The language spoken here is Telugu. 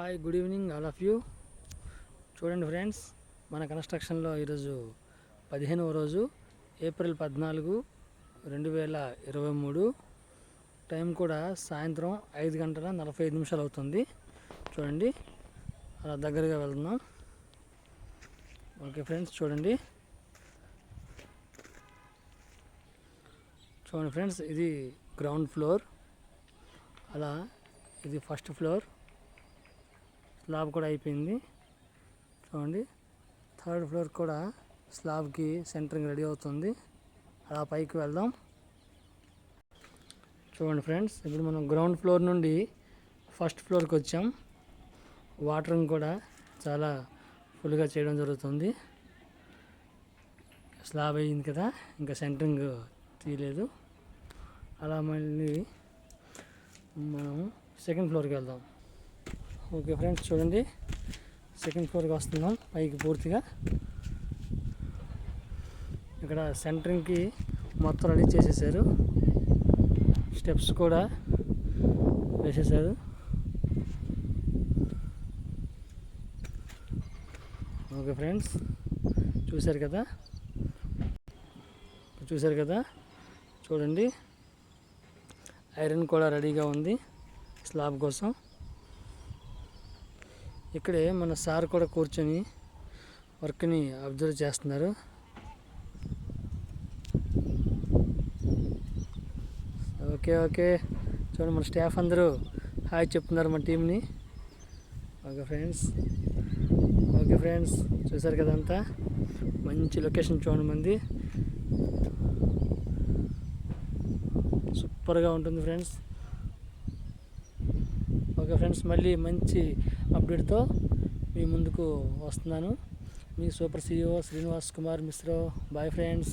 Hi good evening all of you చూడండి ఫ్రెండ్స్ మన కన్స్ట్రక్షన్లో ఈరోజు పదిహేనవ రోజు ఏప్రిల్ పద్నాలుగు రెండు వేల ఇరవై మూడు. టైం కూడా సాయంత్రం ఐదు గంటల నలభై ఐదు నిమిషాలు అవుతుంది. చూడండి అలా దగ్గరగా వెళ్తున్నాం ఓకే ఫ్రెండ్స్ చూడండి. చూడండి ఫ్రెండ్స్ ఇది గ్రౌండ్ ఫ్లోర్ అలా ఇది ఫస్ట్ ఫ్లోర్ స్లాబ్ కూడా అయిపోయింది. చూడండి. థర్డ్ ఫ్లోర్ కూడా స్లాబ్కి సెంటరింగ్ రెడీ అవుతుంది. అలా పైకి వెళ్దాం. చూడండి ఫ్రెండ్స్ ఇప్పుడు మనం గ్రౌండ్ ఫ్లోర్ నుండి ఫస్ట్ ఫ్లోర్కి వచ్చాం. వాటరింగ్ కూడా చాలా ఫుల్గా చేయడం జరుగుతుంది. స్లాబ్ అయ్యింది కదా ఇంకా సెంటరింగ్ తీయలేదు. అలా మళ్ళీ మనం సెకండ్ ఫ్లోర్కి వెళ్దాం. ఓకే ఫ్రెండ్స్ చూడండి. సెకండ్ ఫ్లోర్కి వస్తున్నాం పైకి పూర్తిగా. ఇక్కడ సెంటరింగ్కి మొత్తం రెడీ చేసేసారు. స్టెప్స్ కూడా వేసేసారు. ఓకే ఫ్రెండ్స్ చూశారు కదా? చూశారు కదా? చూడండి. ఐరన్ కూడా రెడీగా ఉంది స్లాబ్ కోసం. ఇక్కడే మన సార్ కూడా కూర్చొని వర్క్ని అబ్జర్వ్ చేస్తున్నారు. Okay okay. చూడండి మన స్టాఫ్ అందరూ హాయ్ చెప్తున్నారు మన టీంని ఓకే ఫ్రెండ్స్. Okay friends. చూసారు కదంతా మంచి లొకేషన్ చూడండి మంది. సూపర్గా ఉంటుంది ఫ్రెండ్స్. ఓకే ఫ్రెండ్స్ మళ్ళీ మంచి అప్డేట్తో మీ ముందుకు వస్తున్నాను. మీ super CEO Srinivas Kumar Mishro. Bye friends.